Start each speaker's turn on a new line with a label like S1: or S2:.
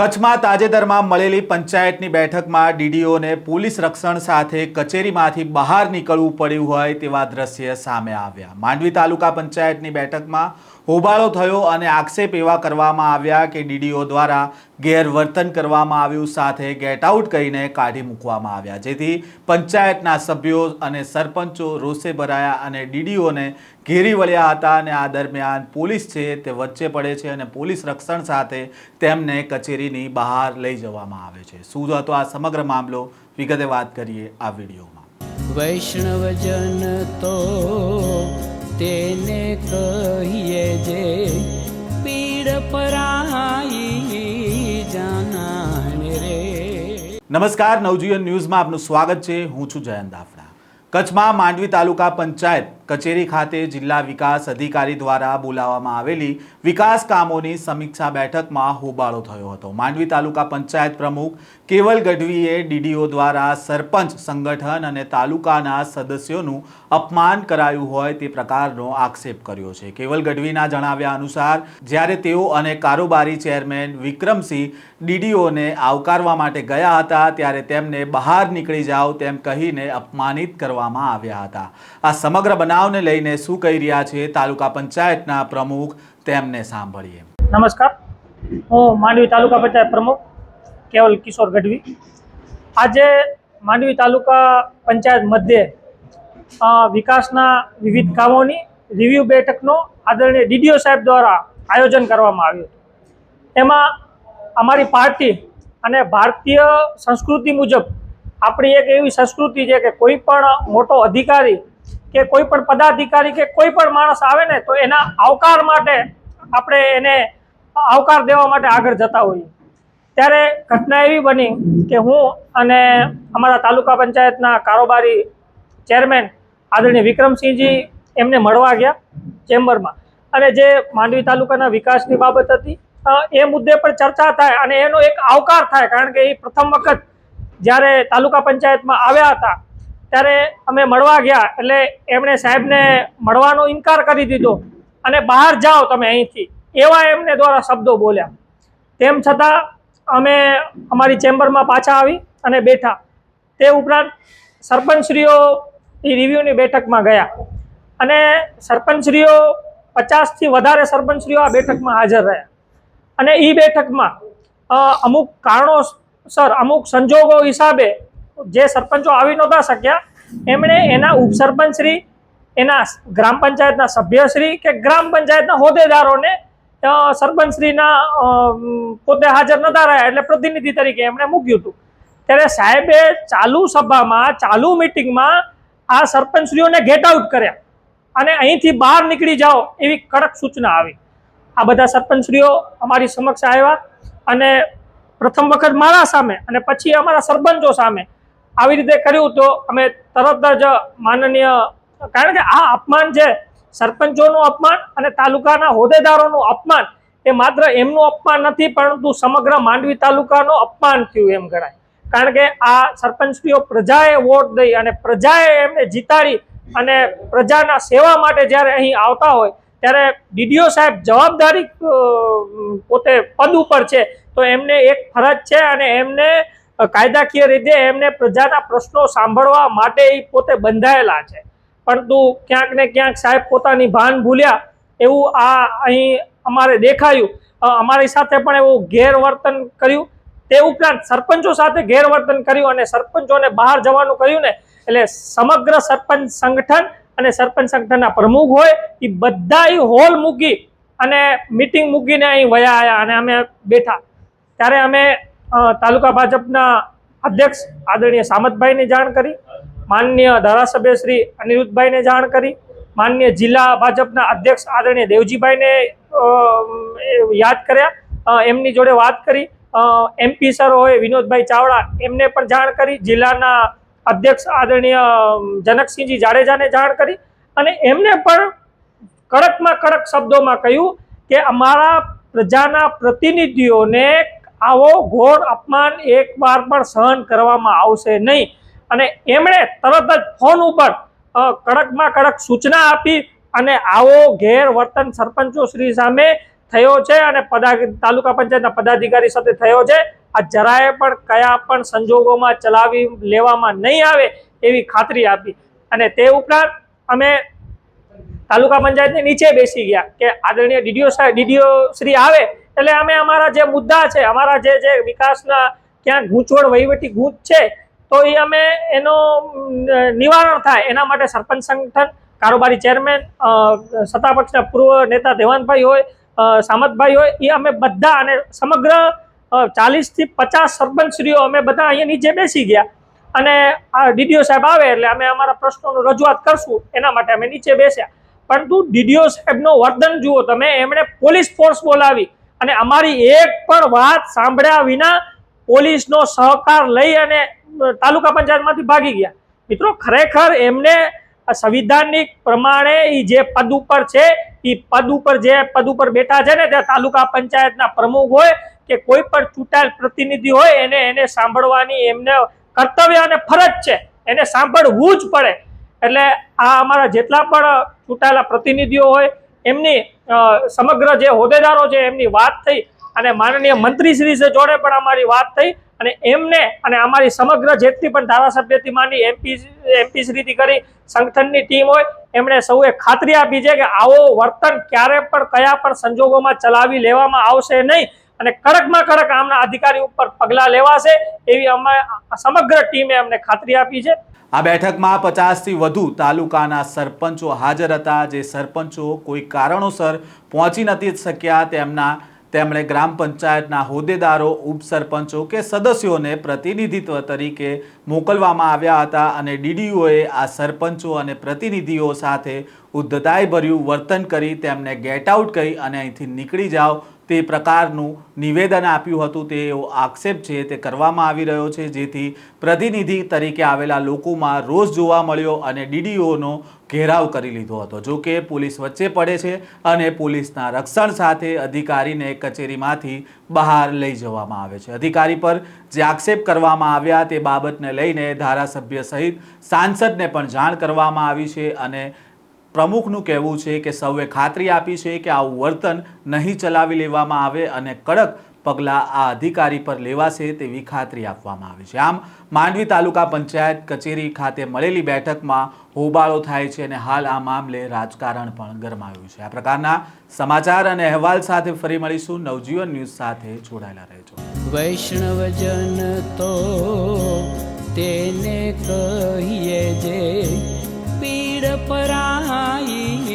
S1: કચ્છમાં તાજેતરમાં મળેલી પંચાયતની બેઠકમાં ડીડીઓને પોલીસ રક્ષણ સાથે કચેરીમાંથી બહાર નીકળવું પડ્યું હોય તેવા દ્રશ્ય સામે આવ્યા. માંડવી તાલુકા પંચાયતની બેઠકમાં હોબાળો થયો અને આક્ષેપ એવા કરવામાં આવ્યા કે ડીડીઓ દ્વારા ગેરવર્તન કરવામાં આવ્યું સાથે ગેટ આઉટ કરીને કાઢી મૂકવામાં આવ્યા. જેથી પંચાયતના સભ્યો અને સરપંચો રોષે ભરાયા અને ડીડીઓને ઘેરી વળ્યા હતા અને આ દરમિયાન પોલીસ છે તે વચ્ચે પડે છે અને પોલીસ રક્ષણ સાથે તેમને કચેરીની બહાર લઈ જવામાં આવે છે. શું હતો આ સમગ્ર મામલો? વિગતે વાત કરીએ આ વિડીયોમાં.
S2: વૈષ્ણવજન તો તેને કહીએ જે પીડ પરાઈ જાનાને રે.
S1: નમસ્કાર, નવજીવન ન્યૂઝમાં આપનું સ્વાગત છે. હું છું જયંત દાફડા કચ્છમાં માંડવી તાલુકા પંચાયત કચેરી ખાતે જિલ્લા વિકાસ અધિકારી દ્વારા બોલાવવામાં આવેલી વિકાસ કામોની સમીક્ષા બેઠકમાં હોબાળો થયો હતો. માંડવી તાલુકા પંચાયત પ્રમુખ કેવલ ગઢવીએ ડીડીઓ દ્વારા સરપંચ સંગઠન અને તાલુકાના સદસ્યોનું અપમાન કરાયું હોય તે પ્રકારનો આક્ષેપ કર્યો છે. કેવલ ગઢવીના જણાવ્યા અનુસાર, જ્યારે તેઓ અને કારોબારી ચેરમેન વિક્રમસિંહ ડીડીઓને આવકારવા માટે ગયા હતા, ત્યારે તેમને બહાર નીકળી જાઓ તેમ કહીને અપમાનિત કરવામાં આવ્યા હતા. આ સમગ્ર બનાવને લઈને શું કહી રહ્યા છે તાલુકા પંચાયતના પ્રમુખ તેમને સાંભળીએ.
S3: નમસ્કાર. હું માંડવી તાલુકા પંચાયત પ્રમુખ કેવલ કિશોર ગઢવી. આજે માંડવી તાલુકા પંચાયત મધ્યે વિકાસના વિવિધ કામોની રિવ્યુ બેઠકનો આદરણીય ડીડીઓ સાહેબ દ્વારા આયોજન કરવામાં આવ્યું હતું. એમાં અમારી પાર્ટી અને ભારતીય સંસ્કૃતિ મુજબ આપણી એક એવી સંસ્કૃતિ છે કે કોઈ પણ મોટો અધિકારી કે કોઈ પણ પદાધિકારી કે કોઈ પણ માણસ આવે ને, તો એના આવકાર માટે આપણે એને આવકાર દેવા માટે આગળ જતા હોઈએ. ત્યારે ઘટના એવી બની કે હું અને અમારા તાલુકા પંચાયતના કારોબારી ચેરમેન આદરણીય વિક્રમસિંહજી એમને મળવા ગયા ચેમ્બરમાં. અને જે માંડવી તાલુકાના વિકાસની બાબત હતી એ મુદ્દે પર ચર્ચા થાય અને એનો એક આવકાર થાય, કારણ કે એ પ્રથમ વખત જ્યારે તાલુકા પંચાયતમાં આવ્યા હતા ત્યારે અમે મળવા ગયા એટલે એમણે સાહેબને મળવાનો ઇનકાર કરી દીધો અને બહાર જાઓ તમે અહીંથી, એવા એમને દ્વારા શબ્દો બોલ્યા. તેમ છતાં અમે અમારી ચેમ્બરમાં પાછા આવી અને બેઠા. તે ઉપરાંત સરપંચશ્રીઓ એ રિવ્યૂની બેઠકમાં ગયા અને સરપંચશ્રીઓ પચાસથી વધારે સરપંચશ્રીઓ આ બેઠકમાં હાજર રહ્યા. અને એ બેઠકમાં અમુક કારણોસર અમુક સંજોગો હિસાબે જે સરપંચો આવી નહોતા શક્યા, એમણે એના ઉપસરપંચશ્રી એના ગ્રામ પંચાયતના સભ્યશ્રી કે ગ્રામ પંચાયતના હોદ્દેદારોને સરપંચશ્રીના પોતે હાજર નતા રહ્યા એટલે પ્રતિનિધિ તરીકે એમણે મૂક્યું હતું. ત્યારે સાહેબે ચાલુ સભામાં, ચાલુ મિટિંગમાં આ સરપંચશ્રીઓને ગેટ આઉટ કર્યા અને અહીંથી બહાર નીકળી જાઓ એવી કડક સૂચના આવી. આ બધા સરપંચશ્રીઓ અમારી સમક્ષ આવ્યા અને પ્રથમ વખત મારા સામે અને પછી અમારા સરપંચો સામે આવી રીતે કર્યું તો અમે તરત જ માનનીય, કારણ કે આ અપમાન છે, સરપંચોનું અપમાન અને તાલુકાના હોદ્દેદારોનું અપમાન એ માત્ર એમનું અપમાન નથી, પરંતુ સમગ્ર માંડવી તાલુકાનું અપમાન થયું એમ ગણાય. કારણ કે આ સરપંચીઓ પ્રજાએ વોટ દઈ અને પ્રજાએ એમને જીતાડી અને પ્રજાના સેવા માટે જ્યારે અહીં આવતા હોય, ત્યારે ડીડીઓ સાહેબ જવાબદારી પોતે પદ ઉપર છે, તો એમને એક ફરજ છે અને એમને કાયદાકીય રીતે એમને પ્રજાના પ્રશ્નો સાંભળવા માટે એ પોતે બંધાયેલા છે. પરંતુ ક્યાંક ને ક્યાંક સાહેબ પોતાની ભાન ભૂલ્યા એવું આ અહીં અમારે દેખાયું. અમારી સાથે પણ એવું ગેરવર્તન કર્યું. તે ઉપરાંત સરપંચો સાથે ગેરવર્તન કર્યું અને સરપંચોને બહાર જવાનું કર્યું ને, એટલે સમગ્ર સરપંચ સંગઠન અને સરપંચ સંગઠનના પ્રમુખ હોય એ બધા હોલ મૂકી અને મિટિંગ મૂકીને અહીં વયા આવ્યા અને અમે બેઠા. ત્યારે અમે તાલુકા ભાજપના અધ્યક્ષ આદરણીય સામતભાઈને જાણ કરી, માનનીય ધારાસભ્ય શ્રી અનિરુદ્ધભાઈને જાણ કરી, માનનીય જિલ્લા ભાજપના અધ્યક્ષ આદરણીય દેવજીભાઈને યાદ કર્યા. એમની જોડે વાત કરી. એમપી સર હોય વિનોદભાઈ ચાવડા એમને પણ જાણ કરી. જિલ્લાના અધ્યક્ષ આદરણીય જનકસિંહજી જાડેજાને જાણ કરી. અને એમને પણ કડકમાં કડક શબ્દોમાં કહ્યું કે અમારા પ્રજાના પ્રતિનિધિઓને આવો ઘોર અપમાન એકવાર પણ સહન કરવામાં આવશે નહીં. અને એમણે તરત જ ફોન ઉપર કડકમાં કડક સૂચના આપી અને આવો ગેરવર્તન સરપંચો શ્રી સામે થયો છે અને પદા, તાલુકા પંચાયતના પદાધિકારી સાથે થયો છે. આ જરાય પણ કયા પણ સંજોગોમાં ચલાવી લેવામાં નહીં આવે એવી ખાતરી આપી. અને તે ઉપરાંત અમે તાલુકા પંચાયતની નીચે બેસી ગયા કે આદરણીય ડીડીઓ સાહેબ, ડીડીઓ શ્રી આવે, એટલે અમે અમારા જે મુદ્દા છે, અમારા જે જે વિકાસના ક્યાં ગૂંચવણ, વહીવટી ગૂંચ છે, તો એ અમે એનો નિવારણ થાય. એના માટે સરપંચ સંગઠન, કારોબારી ચેરમેન સત્તાપક્ષના પૂર્વ નેતા દેવાનભાઈ હોય સામતભાઈ હોય, એ અમે બધા અને સમગ્ર ચાલીસથી પચાસ સરપંચશ્રીઓ અમે બધા અહીંયા નીચે બેસી ગયા. અને આ ડીડીઓ સાહેબ આવે એટલે અમે અમારા પ્રશ્નોનું રજૂઆત કરશું. એના માટે અમે નીચે બેસ્યા. પરંતુ ડીડીઓ સાહેબનો વર્તન જુઓ તમે, એમણે પોલીસ ફોર્સ બોલાવી અને અમારી એક પણ વાત સાંભળ્યા વિના પોલીસનો સહકાર લઈ અને તાલુકા પંચાયતમાંથી ભાગી ગયા. મિત્રો, ખરેખર એમને સંવિધાનિક પ્રમાણે એ જે પદ ઉપર છે એ પદ ઉપર જે પદ ઉપર બેઠા છે ને, ત્યાં તાલુકા પંચાયતના પ્રમુખ હોય કે કોઈ પણ ચૂંટાયેલ પ્રતિનિધિ હોય, એને એને સાંભળવાની એમને કર્તવ્ય અને ફરજ છે. એને સાંભળવું જ પડે. એટલે આ અમારા જેટલા પણ ચૂંટાયેલા પ્રતિનિધિઓ હોય, એમની સમગ્ર જે હોદ્દેદારો છે, એમની વાત થઈ અને માનનીય મંત્રી શ્રી છે જોડે પણ અમારી વાત થઈ અને એમને અને અમારી સમગ્ર જેટલી પણ ધારાસભ્યથી માંડી એમપી, એમપીશ્રીથી કરી સંગઠનની ટીમ હોય, એમણે સૌએ ખાતરી આપી છે કે આવો વર્તન ક્યારે પણ, કયા પણ સંજોગોમાં ચલાવી લેવામાં આવશે નહીં અને કડકમાં કડક આમના અધિકારી ઉપર પગલાં લેવાશે એવી અમે સમગ્ર ટીમે અમને ખાતરી આપી છે.
S1: આ બેઠકમાં પચાસથી વધુ તાલુકાના સરપંચો હાજર હતા. જે સરપંચો કોઈ કારણોસર પહોંચી નથી શક્યા, તેમના, તેમણે ગ્રામ પંચાયતના હોદ્દેદારો, ઉપસરપંચો કે સદસ્યોને પ્રતિનિધિત્વ તરીકે મોકલવામાં આવ્યા હતા અને ડીડીઓએ આ સરપંચો અને પ્રતિનિધિઓ સાથે ઉદ્ધતાઈભર્યું વર્તન કરી તેમને ગેટ આઉટ કહી અને અહીંથી નીકળી જાઓ તે પ્રકારનું નિવેદન આપ્યું હતું, તે એવો આક્ષેપ છે, તે કરવામાં આવી રહ્યો છે, જેથી પ્રતિનિધિ તરીકે આવેલા લોકોમાં રોષ જોવા મળ્યો અને ડીડીઓનો ઘેરાવ કરી લીધો હતો. જો કે પોલીસ વચ્ચે પડે છે અને પોલીસના રક્ષણ સાથે અધિકારીને કચેરીમાંથી બહાર લઈ જવામાં આવે છે. અધિકારી પર જે આક્ષેપ કરવામાં આવ્યા તે બાબતને લઈને ધારાસભ્ય સહિત સાંસદને પણ જાણ કરવામાં આવી છે અને પ્રમુખનું કહેવું છે કે સૌએ ખાતરી આપી છે કે આવું વર્તન નહીં ચલાવી લેવામાં આવે અને કડક પગલાં આ અધિકારી પર લેવાશે તેવી ખાતરી આપવામાં આવી છે. આમ, માંડવી તાલુકા પંચાયત કચેરી ખાતે મળેલી બેઠકમાં હોબાળો થાય છે અને હાલ આ મામલે રાજકારણ પણ ગરમાયું છે. આ પ્રકારના સમાચાર અને અહેવાલ સાથે ફરી મળીશું. નવજીવન ન્યૂઝ સાથે જોડાયેલા રહેજો.
S2: વૈષ્ણવજન તો તેને કહીએ જે પીડ પરાઈ